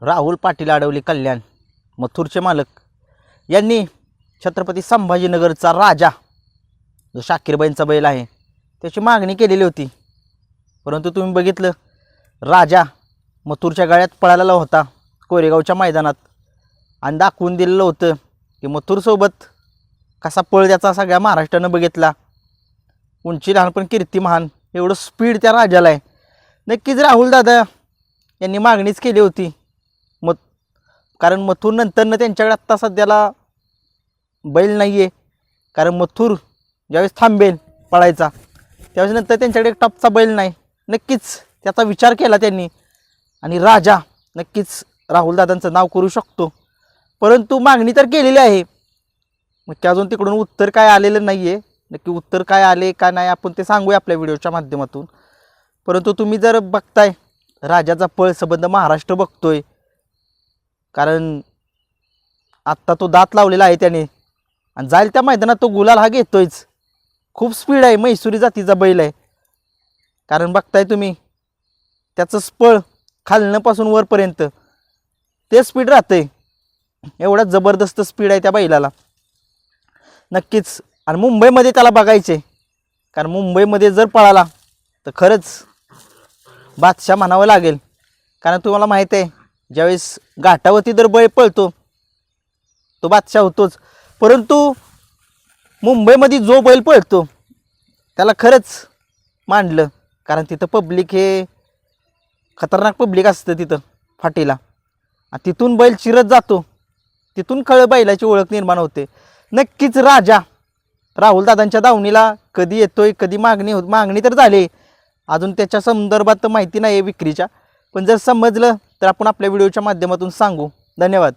राहुल पाटील अडवली कल्याण मथुरचे मालक. यांनी छत्रपती संभाजीनगरचा राजा जो शाकीरबाईंचा बैल आहे त्याची मागणी केलेली होती. परंतु तुम्ही बघितलं राजा मथुरच्या गाळ्यात पळालेला होता कोरेगावच्या मैदानात. आणि दाखवून दिलेलं होतं की मथुरसोबत कसा पळ त्याचा सगळ्या महाराष्ट्रानं बघितला. उंची लहानपण कीर्ती महान एवढं स्पीड त्या राजाला आहे. नक्कीच राहुल दादा यांनी मागणीच केली होती. कारण मथुर नंतरनं त्यांच्याकडे आत्ता सध्याला बैल नाही आहे कारण मथुर ज्यावेळेस थांबेल पळायचा त्यावेळेस नंतर त्यांच्याकडे एक टपचा बैल नाही. नक्कीच त्याचा विचार केला त्यांनी आणि राजा नक्कीच राहुलदादांचं नाव करू शकतो. परंतु मागणी तर केलेली आहे. मग ते अजून तिकडून उत्तर काय आलेलं नाही आहे नक्की उत्तर काय आले का नाही आपण ते सांगूया आपल्या व्हिडिओच्या माध्यमातून. परंतु तुम्ही जर बघताय राजाचा पळ संबंध महाराष्ट्र बघतोय कारण आत्ता तो दात लावलेला आहे त्याने. आणि जाईल त्या मैदानात तो गुलाल हा घेतोयच. खूप स्पीड आहे म्हैसुरी जातीचा बैल आहे. कारण बघताय तुम्ही त्याचं स्पळ खालण्यापासून वरपर्यंत ते स्पीड राहतंय. एवढा जबरदस्त स्पीड आहे त्या बैलाला. नक्कीच. आणि मुंबईमध्ये त्याला बघायचे. कारण मुंबईमध्ये जर पळाला तर खरंच बादशाह म्हणावं लागेल. कारण तुम्हाला माहीत आहे ज्यावेळेस घाटावरती जर बैल पळतो तो बादशाह होतोच. परंतु मुंबईमध्ये जो बैल पळतो त्याला खरंच मांडलं कारण तिथं पब्लिक हे खतरनाक पब्लिक असतं तिथं फाटीला. आणि तिथून बैल चिरत जातो. तिथून खळ बैलाची ओळख निर्माण होते. नक्कीच राजा राहुलदादांच्या दावणीला कधी येतोय कधी मागणी होत मागणी तर झाली. अजून त्याच्या संदर्भात तर माहिती नाही आहे विक्रीच्या. पण जर समजलं तर आपण आपल्या व्हिडिओच्या माध्यमातून सांगू. धन्यवाद.